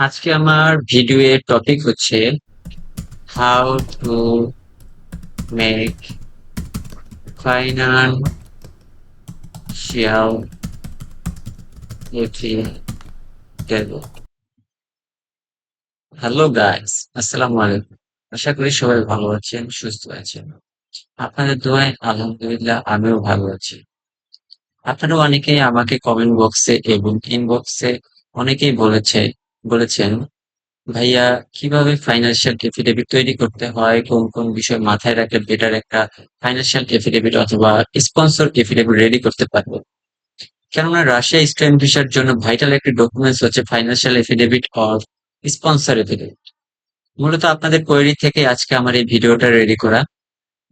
আজকে আমার ভিডিও এর টপিক হচ্ছে how to make financial hello guys আসসালামু আলাইকুম আশা করি সবাই ভালো আছেন, সুস্থ আছেন। আপনাদের দোয়ায় আলহামদুলিল্লাহ আমিও ভালো আছি। আপনারা অনেকেই আমাকে কমেন্ট বক্সে এবং ইনবক্সে অনেকেই বলেছে বলেছেন, ভাইয়া, কীভাবে ফাইন্যান্সিয়াল এফিডেভিট তৈরি করতে হয়? কোন কোন বিষয় মাথায় রাখলে বেটার একটা ফাইন্যান্সিয়াল এফিডেভিট অথবা স্পন্সর এফিডেভিট রেডি করতে পারব? কেননা রাশিয়া স্টুডেন্ট ভিসার জন্য ভাইটাল একটি ডকুমেন্টস হচ্ছে financial affidavit or sponsor affidavit মূলত আপনাদের কোয়েরি থেকে আজকে আমার এই ভিডিওটা রেডি করা।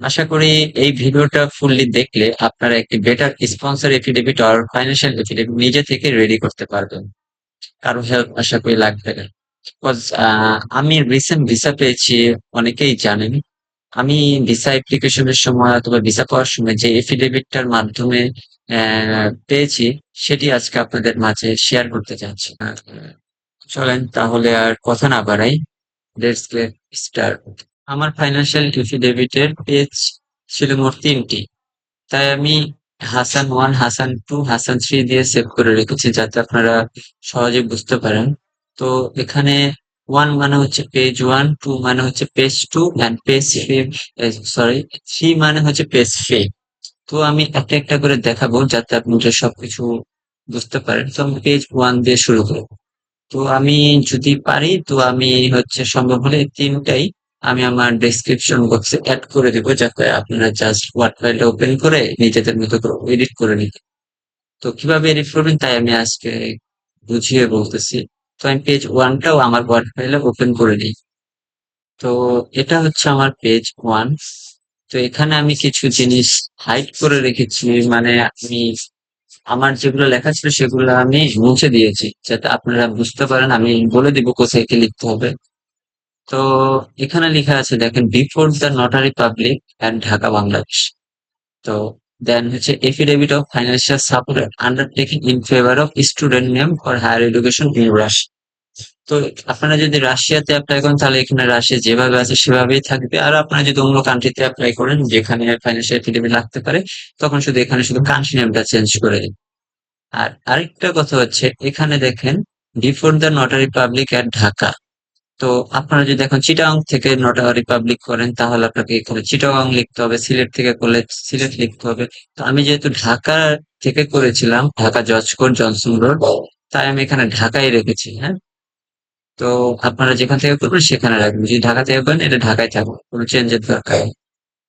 আশা করি এই ভিডিওটা ফুললি দেখলে আপনারা একটি better sponsor affidavit or financial affidavit নিজে থেকে রেডি করতে পারবেন। কারও হেল্প আশা করি লাগবে। না আহ, আমি রিসেন্ট ভিসা পেয়েছি অনেকেই জানেন। আমি ভিসা অ্যাপ্লিকেশনের সময় অথবা ভিসা পাওয়ার সময় যে এফিডেভিটটার মাধ্যমে পেয়েছি সেটি আজকে আপনাদের মাঝে শেয়ার করতে চাচ্ছি। চলেন তাহলে আর কথা না বাড়াই। স্টার্ট আমার ফাইন্যান্সিয়াল এফিডেভিটের পেজ ছিল মোট তিনটি। তাই আমি Hasan one Hasan two Hasan three দিয়ে সেভ করে রেখেছি যাতে আপনারা সহজে বুঝতে পারেন। তো এখানে ওয়ান মানে হচ্ছে পেজ ওয়ান টু মানে হচ্ছে page two and page sorry three মানে হচ্ছে পেজ থ্রি তো আমি একটা একটা করে দেখাবো যাতে আপনারা সবকিছু বুঝতে পারেন। তো আমি পেজ ওয়ান দিয়ে শুরু করব তো আমি যদি পারি, তো আমি হচ্ছে সম্ভব হলে তিনটাই আমি আমার ডেসক্রিপশন বক্সে অ্যাড করে দিব যাতে আপনারা জাস্ট ওয়ার্ড ফাইলটা ওপেন করে নিজেদের মতো করে এডিট করে নিতে তো কীভাবে এডিট করবেন তাই আমি আজকে বুঝিয়ে বলতেছি। তো আমি পেজ ওয়ানটাও আমার ওয়ার্ড ফাইলে ওপেন করে নিই। তো এটা হচ্ছে আমার পেজ ওয়ান তো এখানে আমি কিছু জিনিস হাইড করে রেখেছি। মানে আমি আমার যেগুলো লেখা ছিল সেগুলো আমি মুছে দিয়েছি। যাতে আপনারা বুঝতে পারেন, আমি বলে দিব কোথায় কি লিখতে হবে। তো এখানে লেখা আছে, দেখেন before the notary public and Dhaka Bangladesh তো দেন হচ্ছে affidavit of financial support undertaking in favour of student name for higher education in Russia তো আপনারা যদি রাশিয়াতে অ্যাপ্লাই করেন, তাহলে এখানে রাশিয়া যেভাবে আছে, সেভাবেই থাকবে। আর আপনারা যদি অন্য কান্ট্রিতে অ্যাপ্লাই করেন, যেখানে ফাইন্যান্সিয়াল এফিডেভিট লাগতে পারে, তখন শুধু এখানে শুধু কান্ট্রি নেমটা চেঞ্জ করে দিন। আর আরেকটা কথা হচ্ছে, এখানে দেখেন before the notary public at Dhaka তো আপনারা যদি এখন চিটাং থেকে নটা রিপাবলিক করেন, তাহলে আপনাকে এখানে চিটাগাং লিখতে হবে সিলেট থেকে করলে সিলেট লিখতে হবে। তো আমি যেহেতু ঢাকা থেকে করেছিলাম, ঢাকা জজকোট জনসন রোড তাই আমি এখানে ঢাকায় রেখেছি হ্যাঁ? তো আপনারা যেখান থেকে করবেন, সেখানে রাখবেন। যদি ঢাকা থেকে করেন, এটা ঢাকায় থাকবে, কোনো চেঞ্জের দরকার নেই।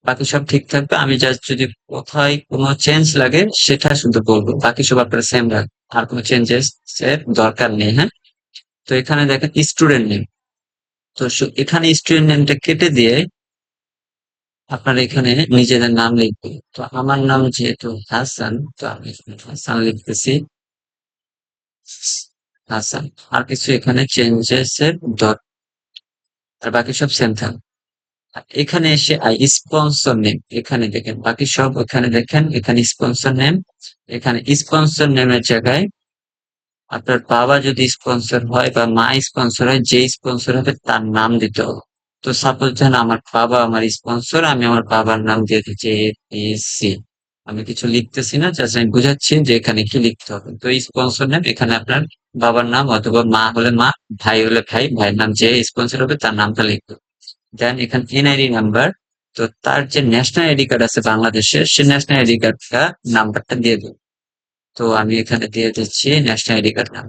বাকি সব ঠিক থাকবে, আমি জাস্ট যদি কোথায় কোনো চেঞ্জ লাগে, সেটা শুধু বলব। বাকি সব আপনারা সেম রাখবেন, আর কোনো চেঞ্জেস এর দরকার নেই হ্যাঁ? তো এখানে দেখেন স্টুডেন্ট নেম তো এখানে স্টুডেন্ট নেমটা কেটে দিয়ে আপনার এখানে নিজেদের নাম লিখবে। তো আমার নাম যেহেতু হাসান, তো আমি হাসান লিখতেছি। হাসান, আর কিছু এখানে চেঞ্জেস এর ডট আর বাকি সব সেম থাকবে এখানে এসে স্পন্সর নেম এখানে দেখেন, বাকি সব এখানে দেখেন, এখানে স্পন্সর নেম এখানে স্পন্সর নেমের জায়গায় আপনার বাবা যদি স্পন্সর হয় বা মা স্পন্সর হয় যে স্পন্সর হবে তার নাম দিতে হবে। তো সাপোজ ধরেন আমার বাবা আমার স্পন্সর আমি আমার বাবার নাম দিয়ে দিচ্ছি সি আমি কিছু লিখতেছি না জাস্ট আমি বুঝাচ্ছি যে এখানে কি লিখতে হবে। তো স্পন্সর নেম এখানে আপনার বাবার নাম অথবা মা হলে মা, ভাই হলে ভাই, ভাইয়ের নাম যে স্পন্সর হবে তার নামটা লিখবে। দেন এখানে এনআইডি নাম্বার তো তার যে ন্যাশনাল আইডি কার্ড আছে বাংলাদেশের সে ন্যাশনাল আইডি কার্ডটা নাম্বারটা দিয়ে দেবে। তো আমি এখানে দিয়ে দিচ্ছি ন্যাশনাল আইডি কার্ড নাম।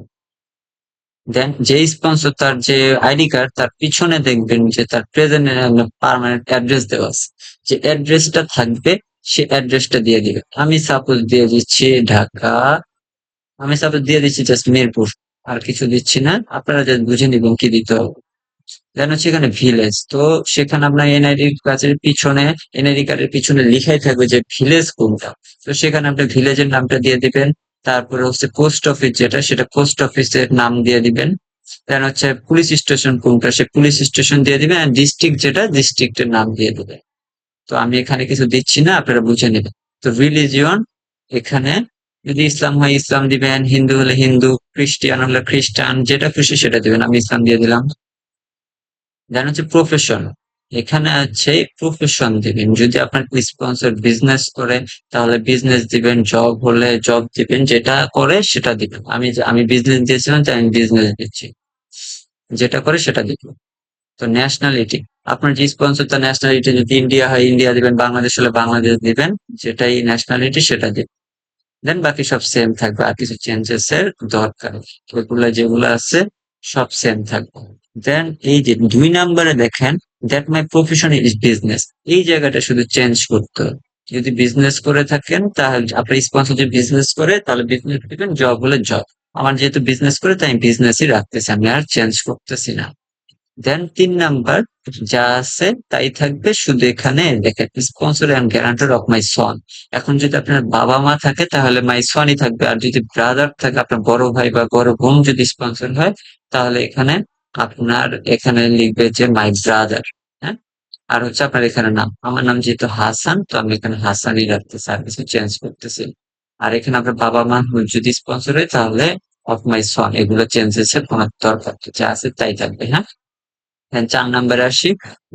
দেন যে স্পন্সর তার যে আইডি কার্ড তার পিছনে দেখবেন যে তার প্রেজেন্ট পার্মানেন্ট অ্যাড্রেস দেওয়া আছে। যে অ্যাড্রেসটা থাকবে, সে অ্যাড্রেসটা দিয়ে দিবে। আমি সাপোজ দিয়ে দিচ্ছি ঢাকা, আমি সাপোজ দিয়ে দিচ্ছি জাস্ট মিরপুর। আর কিছু দিচ্ছি না। আপনারা জাস্ট বুঝে নিবেন কি দিতে হবে। দেন হচ্ছে এখানে ভিলেজ তো সেখানে আপনার এনআইডি কার্ডের পিছনে এনআইডি কার্ডের পিছনে লিখাই থাকবে যে ভিলেজ কোনটা। তো সেখানে আপনি ভিলেজের নামটা দিয়ে দিবেন, তারপরে হচ্ছে পোস্ট অফিস যেটা, সেটা পোস্ট অফিসের নাম দিয়ে দিবেন। দেন হচ্ছে পুলিশ স্টেশন কোনটা, সে পুলিশ স্টেশন দিয়ে দিবেন ডিস্ট্রিক্ট যেটা ডিস্ট্রিক্টের নাম দিয়ে দিবেন। তো আমি এখানে কিছু দিচ্ছি না, আপনারা বুঝে নেবেন। তো রিলিজিয়ন এখানে যদি ইসলাম হয়, ইসলাম দিবেন, হিন্দু হলে হিন্দু খ্রিস্টান হলে খ্রিস্টান, যেটা খুশি সেটা দিবেন, আমি ইসলাম দিয়ে দিলাম। দেন হচ্ছে প্রফেশন এখানে আছে প্রফেশন দিবেন। যদি আপনার স্পন্সর বিজনেস করে, তাহলে বিজনেস দিবেন জব হলে জব দিবেন, যেটা করে সেটা দিবেন। আমি আমি বিজনেস দিয়েছিলাম, তাই আমি বিজনেস দিচ্ছি। যেটা করে সেটা দিব তো ন্যাশনালিটি আপনার যে স্পন্সর তার ন্যাশনালিটি যদি ইন্ডিয়া হয় ইন্ডিয়া দিবেন, বাংলাদেশ হলে বাংলাদেশ দিবেন, যেটাই ন্যাশনালিটি সেটা দিবেন। দেন বাকি সব সেম থাকবে, আর কিছু চেঞ্জেস এর দরকার। যেগুলো আছে সব সেম থাকবে। দেন এই যে দুই নাম্বারে দেখেন that my profession is business এই জায়গাটা শুধু চেঞ্জ করতে হবে। যদি বিজনেস করে থাকেন, তাহলে আপনার স্পন্সর যদি বিজনেস করে, তাহলে বিজনেস জব হলে জব আমার যেহেতু বিজনেস করে, তাই বিজনেসই রাখতেছি, আমি আর চেঞ্জ করতেছি না। দেন তিন নাম্বার যা আছে তাই থাকবে। শুধু এখানে দেখেন sponsor and guarantor of my son এখন যদি আপনার বাবা মা থাকে, তাহলে মাই সনই থাকবে। আর যদি ব্রাদার থাকে, আপনার বড় ভাই বা বড় বোন যদি স্পন্সর হয়, তাহলে এখানে আপনার এখানে লিখবে যে মাই ব্রাদার হ্যাঁ? আর হচ্ছে আপনার এখানে নাম। আমার নাম যেহেতু হাসান, তো আমি এখানে হাসানই রাখতে কিছু চেঞ্জ করতেছি। আর এখানে আপনার বাবা মা যদি স্পন্সর হয়, তাহলে অফ মাই সন এগুলো চেঞ্জেস এর কোনো দরকার যা আছে তাই থাকবে হ্যাঁ? চার নাম্বার আসি।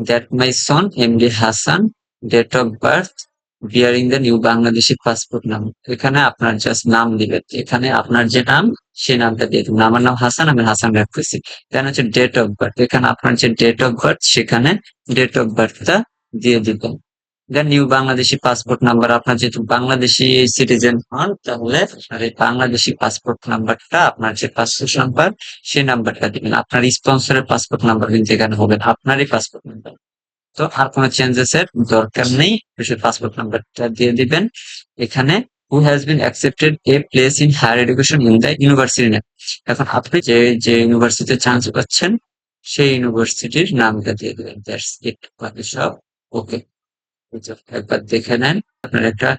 That my son M D Hasan date of birth bearing the new Bangladeshi passport নাম এখানে আপনার জাস্ট নাম দিবেন এখানে আপনার যে নাম, সে নামটা দিয়ে দেবেন আমার নাম হাসান আমি হাসান রাখতেছি। দেন হচ্ছে ডেট অফ বার্থ এখানে আপনার যে ডেট অফ বার্থ সেখানে ডেট অফ বার্থটা দিয়ে দিবেন। Then new Bangladeshi passport number আপনার যেহেতু বাংলাদেশি সিটিজেন হন, তাহলে আপনার এই বাংলাদেশি পাসপোর্ট নাম্বারটা আপনার যে পাসপোর্ট নাম্বার সেই নাম্বারটা দিবেন। আপনার স্পন্সরের পাসপোর্ট নাম্বার কিন্তু এখানে হবে আপনারই পাসপোর্ট নাম্বার তো আর কোনো চেঞ্জেস এর দরকার নেই শুধু পাসপোর্ট নাম্বারটা দিয়ে দিবেন। এখানে who has been accepted a place in higher education in the university name এখন আপনি যে যে ইউনিভার্সিটিতে চান্স পাচ্ছেন, সেই ইউনিভার্সিটির নামটা দিয়ে দেবেন। দ্যাটস ইট বাকি সব ওকে একবার দেখে নেন, আপনার একটা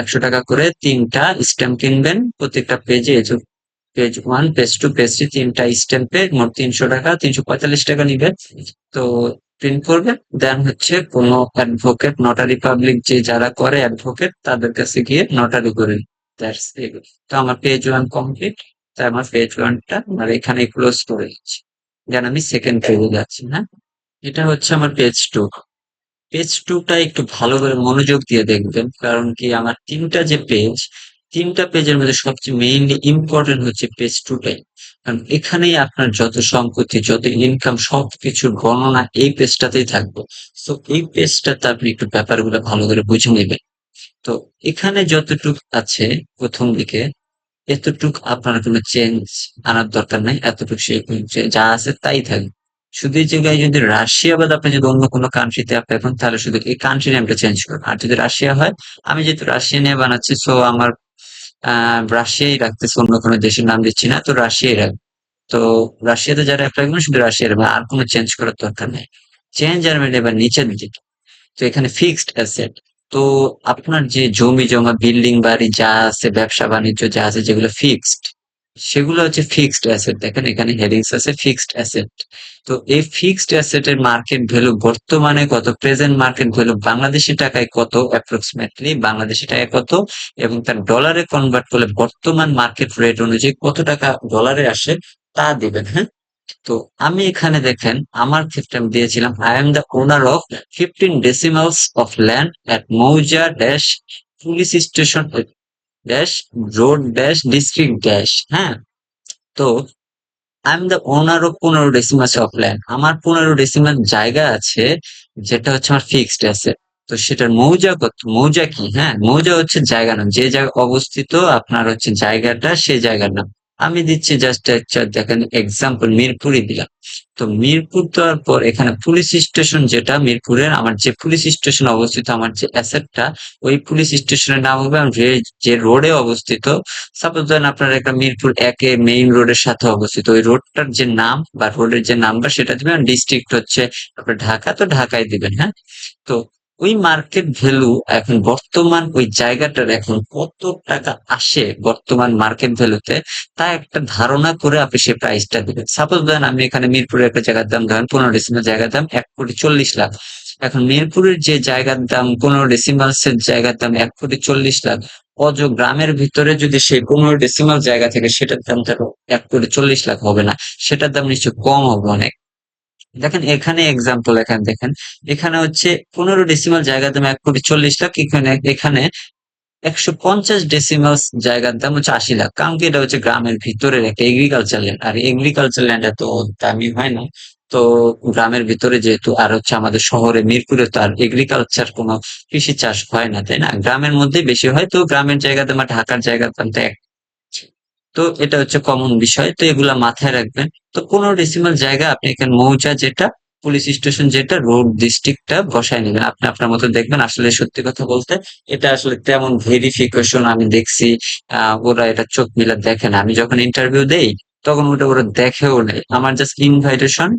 একশো টাকা করে তিনটা স্ট্যাম্প কিনবেন। প্রত্যেকটা পেজে page one page two page three তিনটা স্ট্যাম্পে মোট তিনশো টাকা, তিনশো পঁয়তাল্লিশ টাকা নিবে তো প্রিন্ট করবে দেন হচ্ছে কোনো অ্যাডভোকেট নটারি পাবলিক যে যারা করে অ্যাডভোকেট তাদের কাছে গিয়ে নটারি করে দ্যাটস তো আমার পেজ ওয়ান কমপ্লিট তাই আমার পেজ ওয়ানটা আমার এখানে ক্লোজ করে দিচ্ছি। দেন আমি সেকেন্ড পেজে যাচ্ছি হ্যাঁ? এটা হচ্ছে আমার পেজ টু পেজ টুটা একটু ভালো করে মনোযোগ দিয়ে দেখবেন, কারণ কি আমার তিনটা যে পেজ তিনটা পেজের মধ্যে সবচেয়ে মেইনলি ইম্পর্টেন্ট হচ্ছে পেজ টুটাই কারণ এখানেই আপনার যত সম্পত্তি, যত ইনকাম সবকিছুর গণনা এই পেজটাতেই থাকবে। তো এই পেজটাতে আপনি একটু ব্যাপারগুলো ভালো করে বুঝে নেবেন। তো, এখানে যতটুক আছে প্রথম দিকে, এতটুক আপনার কোনো চেঞ্জ আনার দরকার নাই, এতটুকু সে যা আছে তাই থাকবে। শুধু এই জায়গায় যদি রাশিয়া বাদ আপনি যদি অন্য কোনো কান্ট্রিতে আপনি এখন, তাহলে শুধু এই কান্ট্রি নেমটা চেঞ্জ করুন। আর যদি রাশিয়া হয়, আমি যেহেতু রাশিয়া নিয়ে বানাচ্ছি সো আমার, আহ, রাশিয়াই রাখতেছি, অন্য কোনো দেশের নাম দিচ্ছি না, তো রাশিয়াই রাখব। তো রাশিয়াতে যারা অ্যাপ্লাই করবেন, শুধু রাশিয়া রাখবেন, আর কোনো চেঞ্জ করার দরকার নেই। চেঞ্জ আর এবার নিচের দিকে। তো এখানে ফিক্সড অ্যাসেট তো আপনার যে জমি, জমা বিল্ডিং বাড়ি যা আছে, ব্যবসা, বাণিজ্য যা আছে, যেগুলো ফিক্সড সেগুলো হচ্ছে ফিক্সড অ্যাসেট দেখেন এখানে হেডিংস আছে ফিক্সড অ্যাসেট তো এই ফিক্সড অ্যাসেটের মার্কেট ভ্যালু বর্তমানে কত? প্রেজেন্ট মার্কেট ভ্যালু বাংলাদেশি টাকায় কত অ্যাপ্রক্সিমেটলি বাংলাদেশি টাকায় কত? এবং তার ডলারে কনভার্ট করলে বর্তমান মার্কেট রেট অনুযায়ী কত টাকা ডলারে আসে তা দিবেন হ্যাঁ? তো আমি এখানে দেখেন, আমার ক্ষেত্রে আমি দিয়েছিলাম I am the owner of fifteen decimals of land at মৌজা dash police station dash road dash district dash হ্যাঁ? তো I am the owner of পনেরো ডেসিমাস অফ ল্যান্ড আমার পনেরো ডেসিমাল জায়গা আছে, যেটা হচ্ছে আমার ফিক্সড আছে তো সেটার মৌজা কত? মৌজা কি? হ্যাঁ মৌজা হচ্ছে জায়গা নাম। যে জায়গা অবস্থিত, আপনার হচ্ছে জায়গাটা, সে জায়গার নাম। আমি দিচ্ছি জাস্ট একটা দেখেন এক্সাম্পল মিরপুরই দিলাম। তো মিরপুর দেওয়ার পর এখানে পুলিশ স্টেশন যেটা মিরপুরের, আমার যে পুলিশ স্টেশন অবস্থিত, আমার যে অ্যাসেটটা ওই পুলিশ স্টেশনের নাম হবে যে রোডে অবস্থিত। সাপোজ ধরেন আপনার একটা মিরপুর একে মেইন রোডের সাথে অবস্থিত। ওই রোডটার যে নাম বা রোডের যে নাম্বার সেটা দিবেন ডিস্ট্রিক্ট হচ্ছে আপনার ঢাকা, তো ঢাকায় দিবেন হ্যাঁ? তো ওই মার্কেট ভ্যালু এখন বর্তমান ওই জায়গাটার এখন কত টাকা আসে বর্তমান মার্কেট ভ্যালুতে তা একটা ধারণা করে আপনি সে প্রাইসটা দিবেন। সাপোজ ধরেন আমি এখানে মিরপুরের একটা জায়গার দাম, ধরেন পনেরো ডিসেম্বর জায়গার দাম এক কোটি চল্লিশ লাখ। এখন মিরপুরের যে জায়গার দাম, পনেরো ডেসিমালস এর জায়গার দাম এক কোটি চল্লিশ লাখ, অজ গ্রামের ভিতরে যদি সেই পনেরো ডেসিমাল জায়গা থেকে সেটার দাম এক কোটি চল্লিশ লাখ হবে না, সেটার দাম নিশ্চয় কম হবে অনেক। দেখেন এখানে এক্সাম্পল এখানে দেখেন, এখানে হচ্ছে পনেরো ডেসিমাল জায়গার দাম এক কোটি চল্লিশ লাখ, এখানে এখানে একশো পঞ্চাশ ডেসিমাল জায়গার দাম হচ্ছে আশি লাখ। কারণ কি? এটা হচ্ছে গ্রামের ভিতরের একটা এগ্রিকালচার ল্যান্ড আর এগ্রিকালচার ল্যান্ড এত দামি হয় না। তো গ্রামের ভিতরে যেহেতু, আর হচ্ছে আমাদের শহরে, মিরপুরে তো আর এগ্রিকালচার কোনো কৃষি চাষ হয় না, তাই না? গ্রামের মধ্যে বেশি হয়, তো গ্রামের জায়গাতে আমার ঢাকার দামটা এক তো এটা হচ্ছে কমন বিষয়। তো এগুলা মাথায় রাখবেন। তো পনেরো ডেসিমাল জায়গা আপনি এখানে মৌজা যেটা পুলিশ স্টেশন যেটা রোড ডিস্ট্রিক্টটা বসায় নেবেন। আপনি আপনার মতো দেখবেন আসলে সত্যি কথা বলতে এটা আসলে তেমন ভেরিফিকেশন আমি দেখছি ওরা এটা চোখ মিলা দেখে না। আমি যখন ইন্টারভিউ দেই, তখন ওটা ওরা দেখেও নেই। আমার just invitation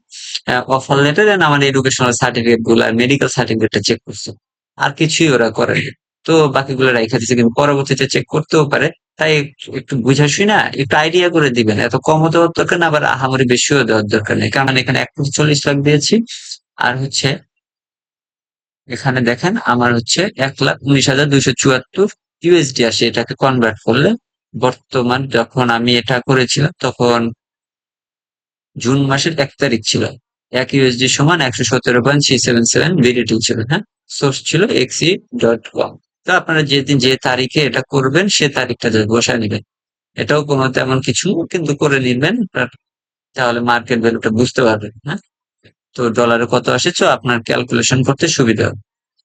offer letter and আমার এডুকেশনাল সার্টিফিকেটগুলো আর মেডিকেল সার্টিফিকেটটা চেক করছে। আর কিছুই ওরা করে তো বাকিগুলো রাইখা দিচ্ছে কিন্তু পরবর্তীতে চেক করতেও পারে। তাই একটু একটু বুঝাশুই না, একটু আইডিয়া করে দিবেন। এত কমও দেওয়ার দরকার না, আবার আহামরি বেশিও দেওয়ার দরকার নেই। কারণ এখানে এক কোটি চল্লিশ লাখ দিয়েছি। আর হচ্ছে, এখানে দেখেন, আমার হচ্ছে এক লাখ উনিশ হাজার দুইশো চুয়াত্তর ইউএসডি আসে এটাকে কনভার্ট করলে। বর্তমান যখন আমি এটা করেছিলাম, তখন জুন মাসের এক তারিখ ছিল। এক ইউএসডি সমান একশো সতেরো পয়েন্ট থ্রি সেভেন সেভেন ছিল হ্যাঁ? সোর্স ছিল এক্সি ডট কম তো আপনারা যেদিন যে তারিখে এটা করবেন, সে তারিখটা just বসায় নেবেন। এটাও কোনো তেমন কিছু কিন্তু করে নিবেন তাহলে মার্কেট ভ্যালুটা বুঝতে পারবেন হ্যাঁ? তো ডলারে কত আসেছো আপনার ক্যালকুলেশন করতে সুবিধা হবে।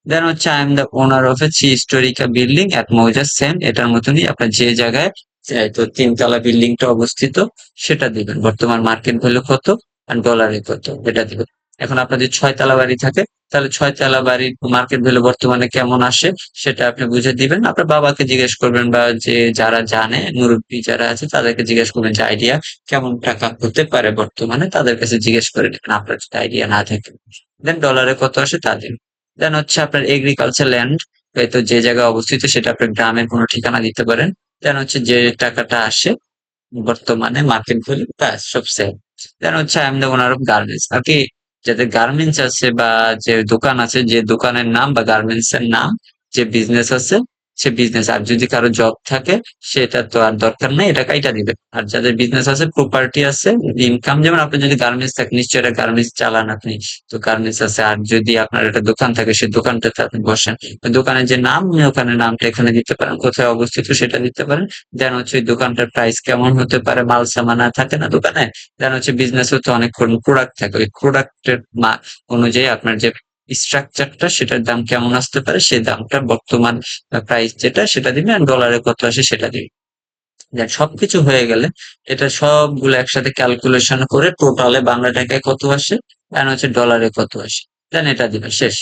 দেন হচ্ছে I am the owner of a three স্টোরিকা building at মৌজা সেম এটার মতনই আপনার যে জায়গায় তো তিনতলা বিল্ডিংটা অবস্থিত, সেটা দিবেন। বর্তমান মার্কেট ভ্যালু কত আর ডলারে কত, এটা দিবেন। এখন আপনাদের ছয় তলা বাড়ি থাকে, তাহলে ছয় তলা বাড়ির মার্কেট ভ্যালু বর্তমানে কেমন আসে সেটা আপনি বুঝে দিবেন। আপনার বাবাকে জিজ্ঞেস করবেন বা যে যারা জানে, মুরব্বী যারা আছে, তাদেরকে জিজ্ঞেস করবেন যে আইডিয়া কেমন টাকা হতে পারে বর্তমানে, তাদের কাছে জিজ্ঞেস করে নেবেন আপনার যদি আইডিয়া না থাকে। দেন ডলারে কত আসে তা দিন হচ্ছে আপনার এগ্রিকালচার ল্যান্ড হয়তো যে জায়গায় অবস্থিত সেটা আপনার গ্রামের কোনো ঠিকানা দিতে পারেন। দেন হচ্ছে যে টাকাটা আসে বর্তমানে মার্কেট ভ্যালু ব্যাস, সব সেম দেন হচ্ছে আই এম ওনার গার্মেন্টস আর কি যাদের গার্মেন্টস আছে বা যে দোকান আছে, যে দোকানের নাম বা গার্মেন্টস এর নাম, যে বিজনেস আছে সে বিজনেস আর যদি কারও জব থাকে, সেটা তো আর দরকার নেই, এটা কাইটা দিবে। আর যাদের বিজনেস আছে প্রপার্টি আছে ইনকাম যেমন আপনি যদি গার্মেন্টস থাকে, নিশ্চয়ই এটা গার্মেন্টস চালান আপনি। তো গার্মেন্টস আছে, আর যদি আপনার একটা দোকান থাকে সেই দোকানটাতে আপনি বসেন। দোকানের যে নাম ওখানে নামটা এখানে দিতে পারেন, কোথায় অবস্থিত সেটা দিতে পারেন। দেন হচ্ছে ওই দোকানটার প্রাইস কেমন হতে পারে, মাল সামানা থাকে না দোকানে? দেন হচ্ছে বিজনেস হতে অনেক প্রোডাক্ট থাকে। ওই প্রোডাক্টের অনুযায়ী আপনার যে স্ট্রাকচারটা সেটার দাম কেমন আসতে পারে, সেই দামটা বর্তমান প্রাইস যেটা, সেটা দিবে আর ডলারে কত আসে সেটা দিবে। দেখ, সবকিছু হয়ে গেলে এটা সবগুলো একসাথে ক্যালকুলেশন করে টোটালে বাংলা টাকায় কত আসে দেন হচ্ছে ডলারে কত আসে। দেন এটা দিবে, শেষ।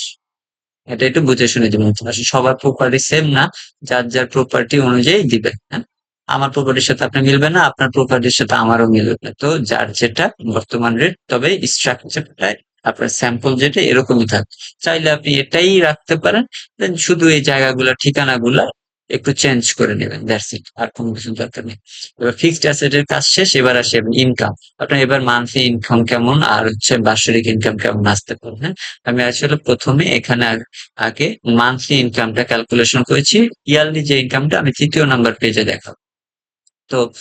এটা একটু বুঝে শুনে দিবেন আসলে সবার প্রপার্টি সেম না, যার যার প্রপার্টি অনুযায়ী দিবে হ্যাঁ? আমার প্রপার্টির সাথে আপনি মিলবে না, আপনার প্রপার্টির সাথে আমারও মিলবে না। তো যার যেটা বর্তমান রেট তবে স্ট্রাকচারটা আপনার স্যাম্পল যেটা এরকমই থাকবে। চাইলে আপনি এটাই রাখতে পারেন দেন শুধু এই জায়গাগুলো, ঠিকানাগুলা একটু চেঞ্জ করে নেবেন দ্যাটস ইট আর কোনো কিছু দরকার নেই। এবার ফিক্সড অ্যাসেটের কাজ শেষ, এবার আসে ইনকাম আপনার এবার মান্থলি ইনকাম কেমন, আর হচ্ছে বাৎসরিক ইনকাম কেমন আসতে পারে হ্যাঁ? আমি আসলে প্রথমে এখানে আগ- আগে মান্থলি ইনকামটা ক্যালকুলেশন করেছি ইয়ারলি যে ইনকামটা আমি তৃতীয় নাম্বার পেজে দেখাবো। তো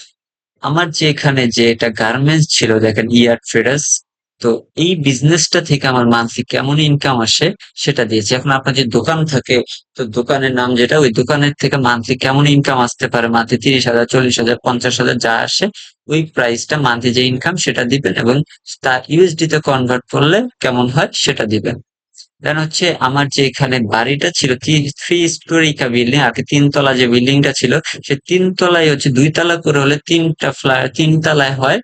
আমার যে এখানে যে এটা গার্মেন্টস ছিল, দেখেন ইয়ার ট্রেডার্স তো এই বিজনেসটা থেকে আমার মান্থলি কেমন ইনকাম আসে সেটা দিয়েছি। এখন আপনার যে দোকান থাকে, তো দোকানের নাম যেটা, ওই দোকানের থেকে মান্থলি কেমন ইনকাম আসতে পারে? মান্থলি তিরিশ হাজার, চল্লিশ হাজার, পঞ্চাশ হাজার যা আসে, ওই প্রাইসটা মান্থলি যে ইনকাম সেটা দিবেন এবং তা ইউএসডি তে কনভার্ট করলে কেমন হয় সেটা দিবেন। দেন হচ্ছে আমার যে এখানে বাড়িটা ছিল থ্রি স্টোরিকা বিল্ডিং আর কি তিনতলা যে বিল্ডিংটা ছিল, সে তিন তলায় হচ্ছে দুই করে হলে তিনটা ফ্ল্যাট তিন তলায় হয়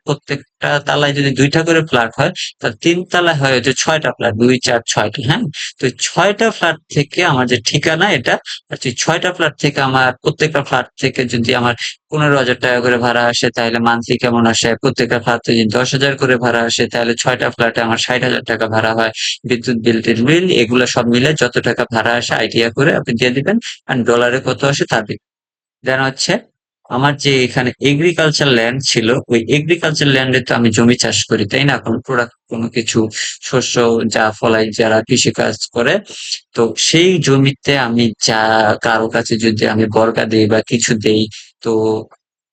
প্রত্যেকটা তালায় যদি দুইটা করে ফ্ল্যাট হয় তাহলে তিন তালায় হয় হচ্ছে ছয়টা ফ্ল্যাট দুই, চার, ছয়টা হ্যাঁ? তো ছয়টা ফ্ল্যাট থেকে আমার যে ঠিকানা এটা, আর ছয়টা ফ্ল্যাট থেকে আমার প্রত্যেকটা ফ্ল্যাট থেকে যদি আমার পনেরো হাজার টাকা করে ভাড়া আসে, তাহলে মান্থলি কেমন আসে? প্রত্যেকটা ফ্ল্যাট যদি দশ হাজার করে ভাড়া আসে, তাহলে ছয়টা ফ্ল্যাটে আমার ষাট হাজার টাকা ভাড়া হয়। বিদ্যুৎ, বিল, টিল, বিল, এগুলো সব মিলে যত টাকা ভাড়া আসে আইডিয়া করে আপনি দিয়ে দিবেন। আর ডলারে কত আসে তা দেন হচ্ছে আমার যে এখানে এগ্রিকালচার ল্যান্ড ছিল, ওই এগ্রিকালচার ল্যান্ডে তো আমি জমি চাষ করি, তাই না? কোনো প্রোডাক্ট কোনো কিছু, শস্য, যা ফলাই, যারা কৃষি কাজ করে, তো সেই জমিতে আমি যা, কারও কাছে যদি আমি বর্গা দেই বা কিছু দেই, তো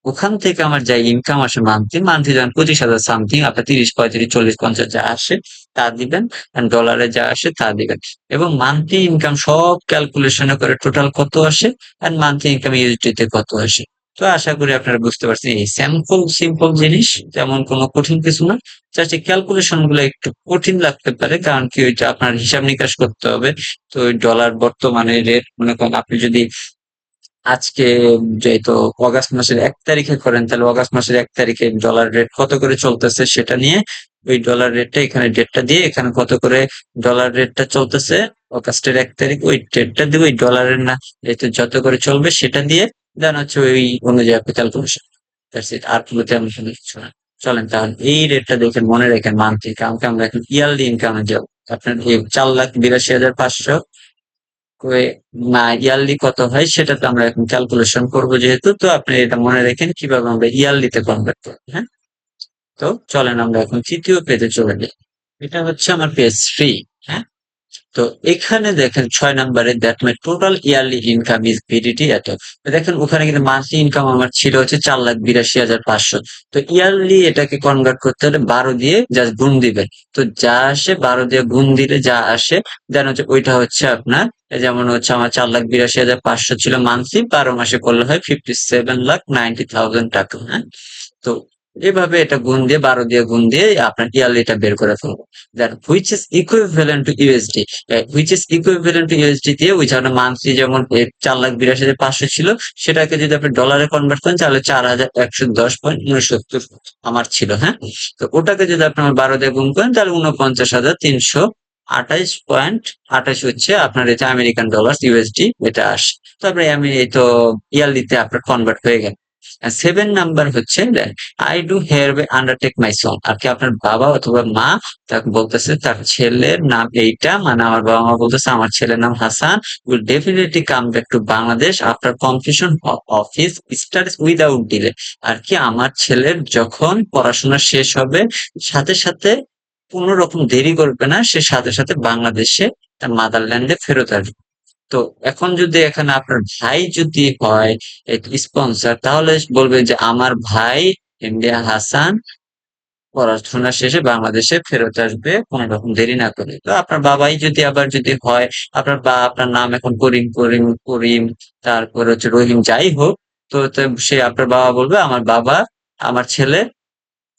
ওখান থেকে আমার যা ইনকাম আসে মান্থলি মান্থলি যখন পঁচিশ হাজার সামথিং আপনার তিরিশ, পঁয়ত্রিশ, চল্লিশ, পঞ্চাশ যা আসে, তা দিবেন ডলারে যা আসে, তা দিবেন। এবং মান্থলি ইনকাম সব ক্যালকুলেশন করে টোটাল কত আসে আর মান্থলি ইনকাম ইউএসডিতে কত আসে। তো আশা করি আপনারা বুঝতে পারছেন, এই স্যাম্পল সিম্পল জিনিস তেমন কোনো কঠিন কিছু না। জাস্ট এই ক্যালকুলেশনগুলো একটু কঠিন লাগতে পারে, কারণ কি ওইটা আপনার হিসাব নিকাশ করতে হবে। তো ডলার বর্তমানে রেট মনে করেন আপনি যদি আজকে যেহেতু অগাস্ট মাসের এক তারিখে করেন, তাহলে অগাস্ট মাসের এক তারিখে ডলার রেট কত করে চলতেছে সেটা নিয়ে ওই ডলার রেটটা এখানে ডেটটা দিয়ে এখানে কত করে ডলার রেটটা চলতেছে, অগাস্টের এক তারিখ, ওই ডেটটা দিয়ে ওই ডলারের না যেহেতু যত করে চলবে সেটা দিয়ে দেন হচ্ছে ওই অনুযায়ী আপনি ক্যালকুলেশন আর কোনো তেমন কোনো কিছু না। চলেন তাহলে, এই রেটটা দেখেন, মনে রাখেন মান্থলি কারণ আমরা এখন ইয়ারলি ইনকামে যাব। আপনার এই চার লাখ বিরাশি হাজার পাঁচশো না ইয়ারলি কত হয় সেটা তো আমরা এখন ক্যালকুলেশন করব যেহেতু। তো আপনি এটা মনে রাখেন, কীভাবে আমরা ইয়ারলিতে কনভার্ট করব হ্যাঁ? তো চলেন আমরা এখন তৃতীয় পেজে চলে যাই। এটা হচ্ছে আমার পেজ থ্রি হ্যাঁ? তো এখানে দেখেন ছয় নম্বরে that my total yearly income is BDT এত। দেখেন ওখানে কিন্তু মান্থলি ইনকাম আমার ছিল হচ্ছে চার লাখ বিরাশি হাজার পাঁচশো। তো ইয়ারলি এটাকে কনভার্ট করতে হলে বারো দিয়ে জাস্ট গুণ দিবেন। তো যা আসে বারো দিয়ে গুণ দিলে যা আসে দেন হচ্ছে ওইটা হচ্ছে আপনার যেমন হচ্ছে আমার চার লাখ বিরাশি হাজার পাঁচশো ছিল মান্থলি বারো মাসে করলে হয় fifty seven lakh ninety thousand টাকা হ্যাঁ? তো এভাবে এটা গুণ দিয়ে, বারো দিয়ে গুণ দিয়ে আপনার ইয়ারলিটা বের করে ফেলব। That which is equivalent to USD which is equivalent to USD দিয়ে উইচ আপনার মান্থলি যেমন চার লাখ বিরাশি হাজার পাঁচশো ছিল, সেটাকে যদি আপনি ডলারে কনভার্ট করেন, তাহলে চার হাজার একশো দশ পয়েন্ট উনসত্তর আমার ছিল হ্যাঁ? তো ওটাকে যদি আপনি আমার বারো দিয়ে গুণ করেন, তাহলে উনপঞ্চাশ হাজার তিনশো আঠাইশ পয়েন্ট আঠাশ হচ্ছে আপনার এটা আমেরিকান ডলার ইউএসডি এটা আসে। তারপরে আমি এই তো ইয়ারলিতে আপনার কনভার্ট হয়ে গেল। সেভেন নাম্বার হচ্ছে I do here undertake my son আর কি আপনার বাবা অথবা মা তাকে বলতেছে, তার ছেলের নাম এইটা। মানে আমার বাবা মা বলতেছে, আমার ছেলের নাম Hasan. Will definitely come back to Bangladesh after completion of his studies without delay আর কি আমার ছেলের যখন পড়াশোনা শেষ হবে, সাথে সাথে কোনো রকম দেরি করবে না, সে সাথে সাথে বাংলাদেশে তার মাদারল্যান্ডে ফেরত আসবে। তো এখন যদি এখানে আপনার ভাই যদি হয় স্পন্সর তাহলে বলবে যে আমার ভাই ইন্ডিয়া হাসান পড়াশোনা শেষে বাংলাদেশে ফেরত আসবে, কোন রকম দেরি না করে। তো আপনার বাবাই যদি আবার যদি হয়, আপনার বা, আপনার নাম এখন করিম করিম করিম, তারপর হচ্ছে রহিম, যাই হোক, তো সে আপনার বাবা বলবে, আমার বাবা, আমার ছেলে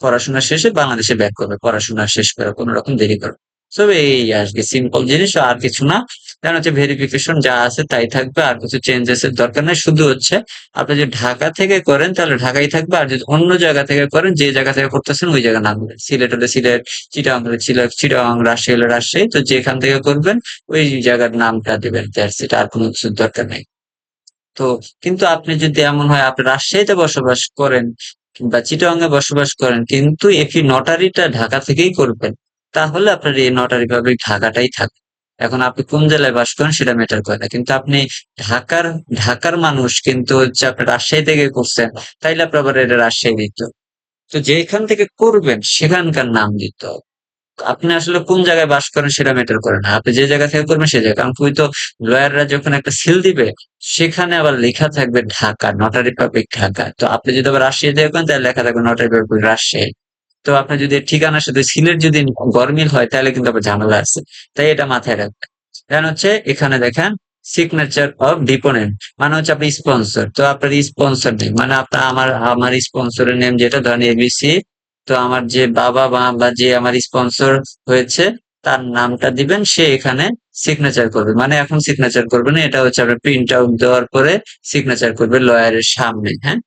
পড়াশোনা শেষে বাংলাদেশে ব্যাক করবে, পড়াশোনা শেষ করে, কোনো রকম দেরি করবে তো এই আজকে সিম্পল জিনিস, আর কিছু না। কারণ হচ্ছে ভেরিফিকেশন যা আছে তাই থাকবে, আর কিছু চেঞ্জেস এর দরকার নেই। শুধু হচ্ছে আপনি যদি ঢাকা থেকে করেন, তাহলে ঢাকাই থাকবে, আর যদি অন্য জায়গা থেকে করেন, যে জায়গা থেকে করতেছেন, ওই জায়গা নাম সিলেট হলে সিলেট, চিটাং হলে সিলেট চিটাং, রাজশাহী হলে রাজশাহী, তো যেখান থেকে করবেন, ওই জায়গার নামটা দেবেন সেটা আর কোনো কিছুর দরকার নেই। তো কিন্তু আপনি যদি এমন হয়, আপনি রাজশাহীতে বসবাস করেন, কিংবা চিটাগাং এ বসবাস করেন, কিন্তু একই নটারিটা ঢাকা থেকেই করবেন, তাহলে আপনার এই নটারি পাবলিক ঢাকাটাই থাকবে। এখন আপনি কোন জেলায় বাস করেন সেটা ম্যাটার করে না। কিন্তু আপনি ঢাকার ঢাকার মানুষ কিন্তু হচ্ছে আপনি রাজশাহী থেকে করছেন, তাইলে আপনার আবার এটা রাজশাহী দিত তো যেখান থেকে করবেন, সেখানকার নাম দিতে আপনি আসলে কোন জায়গায় বাস করেন সেটা ম্যাটার করে না। আপনি যে জায়গা থেকে করবেন সে জায়গা। কারণ তো লয়াররা যখন একটা সিল দিবে, সেখানে আবার লেখা থাকবে ঢাকা নটারি পাবলিক ঢাকা। তো আপনি যদি আবার রাজশাহী থেকে করেন, তাহলে লেখা থাকবে নটারি পাবলিক রাজশাহী। তো আপনি যদি ঠিকানার সাথে সিলের যদি গরমিল হয়, তাহলে কিন্তু আবার ঝামেলা আছে। তাই এটা মাথায় রাখবেন। দেন হচ্ছে এখানে দেখেন সিগনেচার অফ ডিপোনেন্ট মানে হচ্ছে আপনি স্পন্সর তো আপনার স্পন্সর নেই মানে আপনার আমার আমার স্পন্সরের নেম যেটা ধরেন এবিসি তো আমার যে বাবা মা বা যে আমার স্পন্সর হয়েছে, তার নামটা দিবেন, সে এখানে সিগনেচার করবে। মানে এখন সিগনেচার করবে না, এটা হচ্ছে আপনার প্রিন্ট আউট দেওয়ার পরে সিগনেচার করবে লয়ারের সামনে হ্যাঁ?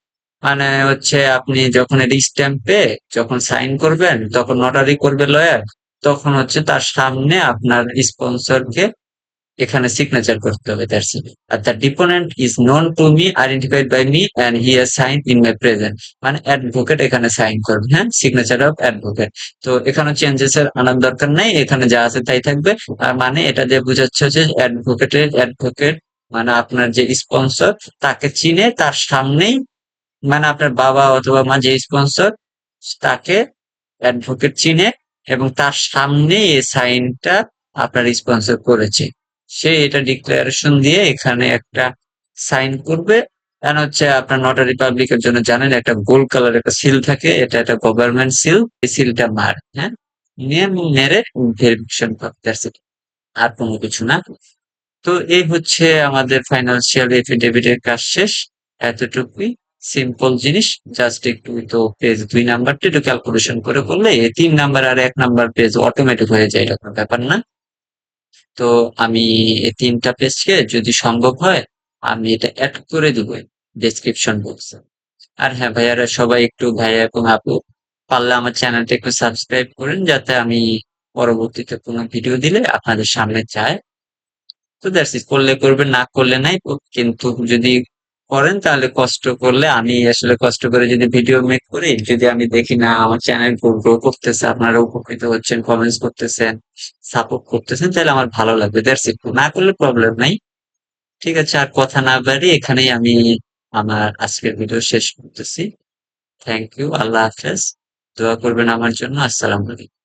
মানে হচ্ছে আপনি যখন স্ট্যাম্পে যখন সাইন করবেন, তখন নটারি করবে লয়ার তখন হচ্ছে তার সামনে আপনার স্পন্সরকে এখানে সিগনেচার করতে হবে it are the deponent is known to me identified by me and he are sign in my present মানে অ্যাডভোকেট এখানে সাইন করবে হ্যাঁ? সিগনেচার অফ অ্যাডভোকেট তো এখানে চেঞ্জেস এর আনার দরকার নাই, এখানে যা আছে তাই থাকবে। আর মানে এটা দিয়ে বোঝাচ্ছে যে অ্যাডভোকেটের অ্যাডভোকেট মানে আপনার যে স্পন্সর তাকে চিনে তার সামনেই মানে আপনার বাবা অথবা মা যে স্পন্সর তাকে অ্যাডভোকেট চিনে এবং তার সামনে এই সাইনটা আপনার স্পন্সর করেছে। সে এটা ডিক্লারেশন দিয়ে এখানে একটা সাইন করবে। কারণ হচ্ছে আপনার নটারি পাবলিকের জন্য জানেন একটা গোল্ড কালার একটা সিল থাকে, এটা একটা গভর্নমেন্ট সিল এই সিলটা মার হ্যাঁ? নিয়ে মেরে ভেরিফিকেশন করতে আর কোনো কিছু না। তো এই হচ্ছে আমাদের ফাইন্যান্সিয়াল এফিডেভিটের কাজ শেষ। এতটুকুই। সিম্পল জিনিস জাস্ট একটু তো পেজ দুই নাম্বারটা একটু ক্যালকুলেশন করে করলে তিন নাম্বার আর এক নাম্বার পেজ অটোমেটিক হয়ে যায়, এটা কোনো ব্যাপার না। তো আমি এই তিনটা পেজকে যদি সম্ভব হয়, আমি এটা অ্যাড করে দিব ডেসক্রিপশন বক্সে আর হ্যাঁ ভাইয়ারা সবাই একটু ভাইয়া এবং আপু, পারলে আমার চ্যানেলটা একটু সাবস্ক্রাইব করেন, যাতে আমি পরবর্তীতে কোনো ভিডিও দিলে আপনাদের সামনে যায়। তো দ্যাটস ইট করলে করবেন, না করলে নাই, কিন্তু যদি করেন, তাহলে কষ্ট করলে আমি আসলে কষ্ট করে যদি ভিডিও মেক করি, যদি আমি দেখি না, আমার চ্যানেল গ্রো করতেছে, আপনারা উপকৃত হচ্ছেন কমেন্টস করতেছেন সাপোর্ট করতেছেন, তাহলে আমার ভালো লাগবে দ্যাটস ইট না করলে প্রবলেম নাই। ঠিক আছে, আর কথা না বাড়ি এখানেই আমি আমার আজকের ভিডিও শেষ করতেছি। থ্যাংক ইউ আল্লাহ হাফেজ। দোয়া করবেন আমার জন্য, আসসালামু আলাইকুম।